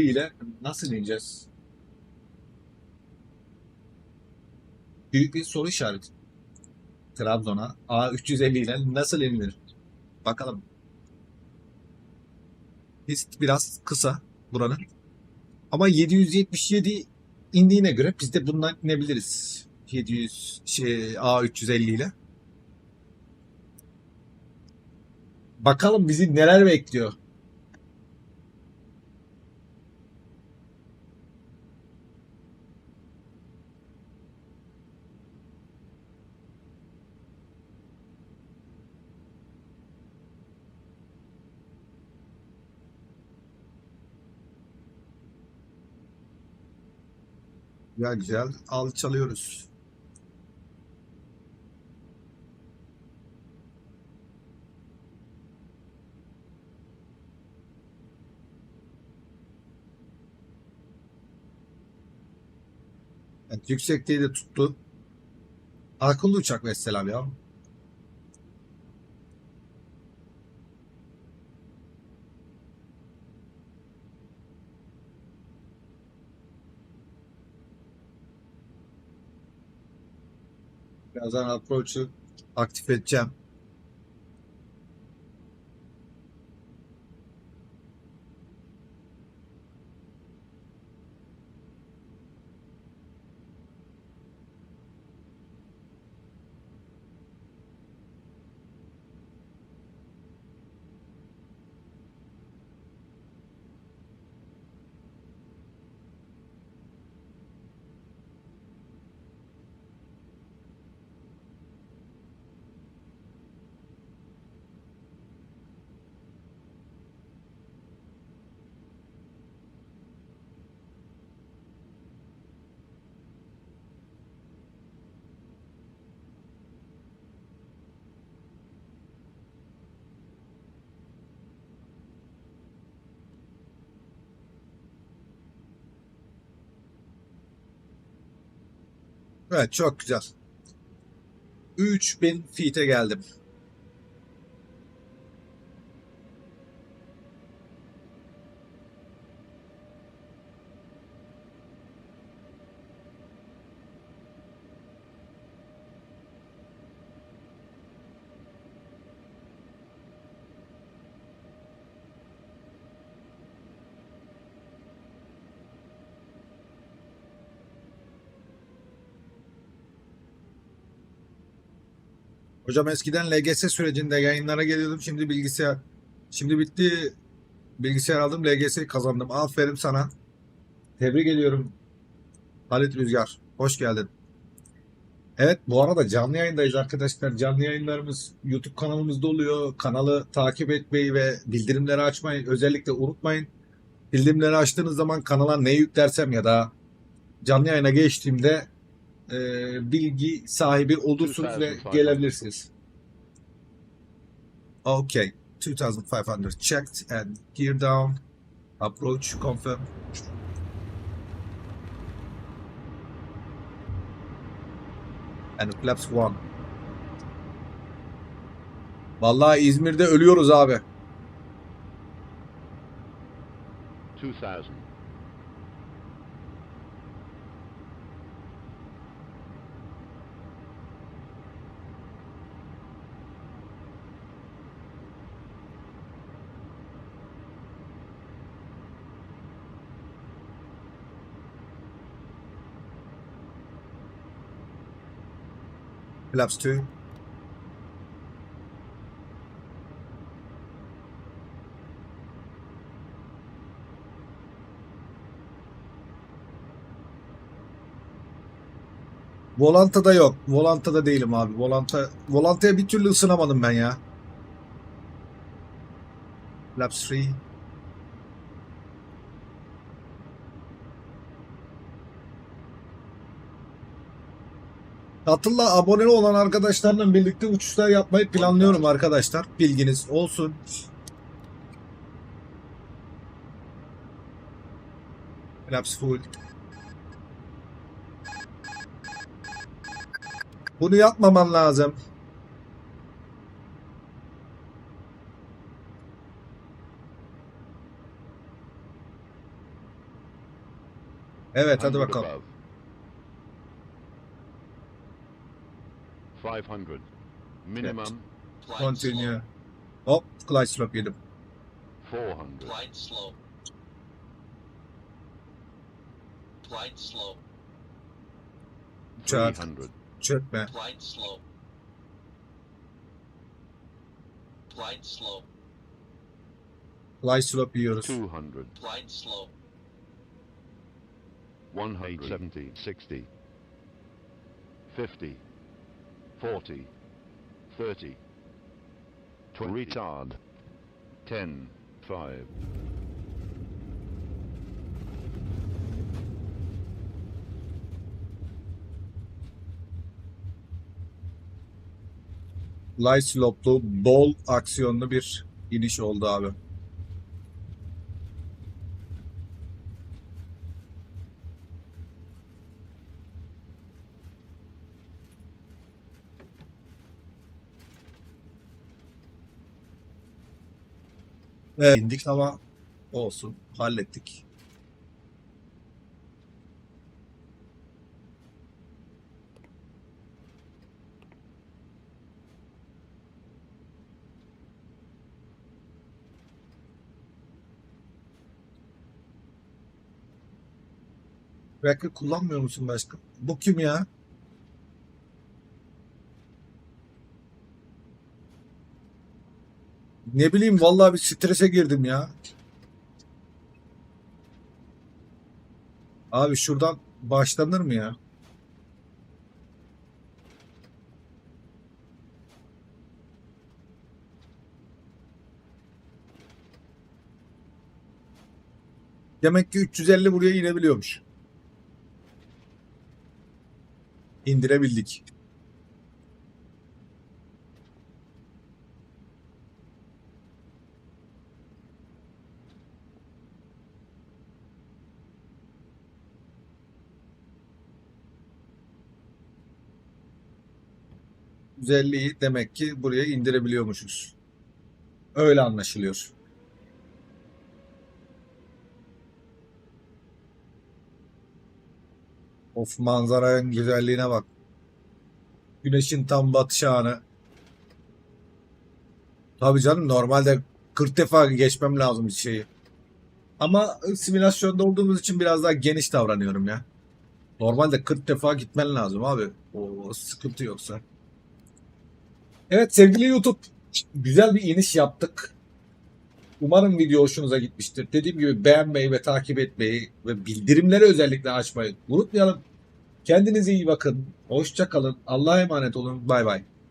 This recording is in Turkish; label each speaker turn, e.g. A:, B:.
A: ile nasıl ineceğiz? Büyük bir soru işareti. Trabzon'a A350 ile nasıl inilir? Bakalım. Pist biraz kısa buranın. Ama 777 indiğine göre biz de bundan inebiliriz. 700 şey, A350 ile. Bakalım bizi neler bekliyor. Ya güzel alçalıyoruz. Evet, yüksekliği de tuttu. Akıllı uçak vesselam ya. Birazdan approach'u aktif edeceğim. Evet çok güzel. 3000 feet'e geldim. Hocam eskiden LGS sürecinde yayınlara geliyordum. Şimdi bilgisayar şimdi bitti. Bilgisayar aldım. LGS'yi kazandım. Aferin sana. Tebrik ediyorum. Halit Rüzgar. Hoş geldin. Evet bu arada canlı yayındayız arkadaşlar. Canlı yayınlarımız YouTube kanalımızda oluyor. Kanalı takip etmeyi ve bildirimleri açmayı özellikle unutmayın. Bildirimleri açtığınız zaman kanala ne yüklersem ya da canlı yayına geçtiğimde e, bilgi sahibi olursunuz ve gelebilirsiniz. Okay. 2500 checked and gear down. Approach confirm. And flaps one. Vallahi İzmir'de ölüyoruz abi.
B: 2000.
A: Flaps two. Volanta'da yok. Volanta'da değilim abi. Volanta, Volanta'ya bir türlü ısınamadım ben ya. Laps 3. Atilla abone olan arkadaşlarla birlikte uçuşlar yapmayı planlıyorum arkadaşlar. Bilginiz olsun. Laps full. Bunu yapmaman lazım. Evet hadi
B: 100
A: bakalım.
B: 500. Minimum
C: Glide
A: Continue.
C: slope.
A: Hop glide slope yedim.
B: 400.
C: Glide slope. Glide slope.
A: Uçak.
B: 300.
A: Çökme.
C: Glide slope. Glide slope.
A: Glide slope yiyoruz.
B: 200.
C: Glide slope.
B: 170. 60. 50. 40. 30. 20. Retard. 10. 5.
A: Glide slope'lu bol aksiyonlu bir iniş oldu abi. Evet, indik ama olsun. Hallettik. Racket kullanmıyor musun başka? Bu kim ya? Ne bileyim vallahi bir strese girdim ya. Abi şuradan başlanır mı ya? Demek ki 350 buraya inebiliyormuş. İndirebildik. Güzelliği demek ki buraya indirebiliyormuşuz. Öyle anlaşılıyor. Of manzaranın güzelliğine bak. Güneşin tam batış anı. Tabii canım normalde 40 defa geçmem lazım bir şeyi. Ama simülasyonda olduğumuz için biraz daha geniş davranıyorum ya. Normalde 40 defa gitmen lazım abi. O sıkıntı yoksa. Evet sevgili YouTube güzel bir iniş yaptık. Umarım video hoşunuza gitmiştir. Dediğim gibi beğenmeyi ve takip etmeyi ve bildirimleri özellikle açmayı unutmayalım. Kendinize iyi bakın. Hoşça kalın. Allah'a emanet olun. Bay bay.